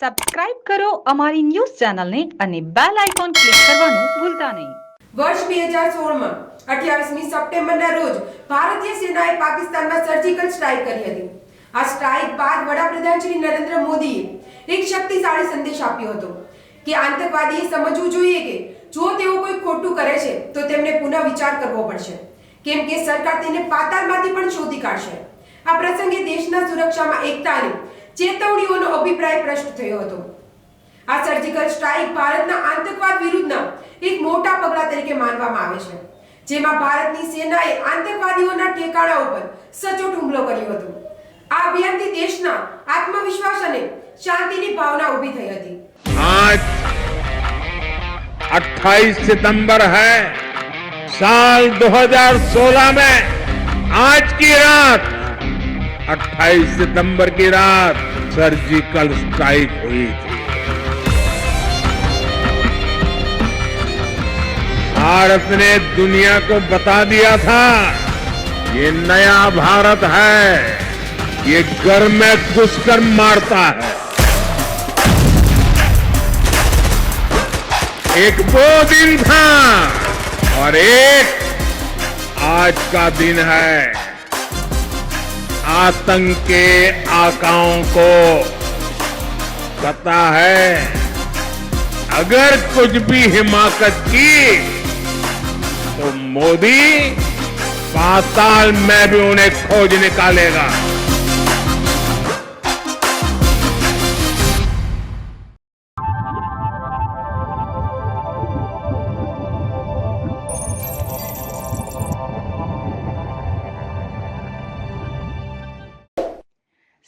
Subscribe કરો અમારી news ચેનલને અને બેલ આઇકોન ક્લિક કરવાનું ભૂલતા નહીં. વર્ષ બે હજાર સોળમાં, અઠ્યાવીસમી સપ્ટેમ્બરના રોજ, ભારતીય સેનાએ પાકિસ્તાનમાં સર્જિકલ સ્ટ્રાઇક કરી હતી. આ સ્ટ્રાઇક બાદ વડાપ્રધાન શ્રી નરેન્દ્ર મોદીએ એક શક્તિશાળી સંદેશ આપ્યો હતો કે આતંકવાદીએ સમજવું જોઈએ કે જો તેઓ કોઈ ખોટું કરે છે, તો તેમને પુનઃ વિચાર કરવો પડશે. કેમ કે સરકાર તેને પાતાળમાંથી પણ શોધી કાઢશે. આ પ્રસંગે દેશના સુરક્ષામાં એકતા અને ચેતવણીઓનો અભિપ્રાય પ્રશ્ન થયો હતો આ સર્જિકલ સ્ટ્રાઇક ભારતના આતંકવાદ વિરુદ્ધના એક મોટા પગલા તરીકે માનવામાં આવે છે જેમાં ભારતની સેનાએ આતંકવાદીઓના ઠેકાણા ઉપર સચોટ હુમલો કર્યો હતો આ અભિયાનથી દેશના આત્મવિશ્વાસ અને શાંતિની ભાવના ઊભી થઈ હતી आज 28 सितंबर है साल 2016 में आज की रात 28 सितंबर की रात सर्जिकल स्ट्राइक हुई थी। भारत ने दुनिया को बता दिया था, ये नया भारत है, ये घर में घुसकर मारता है। एक वो दिन था और एक आज का दिन है। आतंक के आकाओं को पता है। अगर कुछ भी हिमाकत की तो मोदी पाताल में भी उन्हें खोज निकालेगा।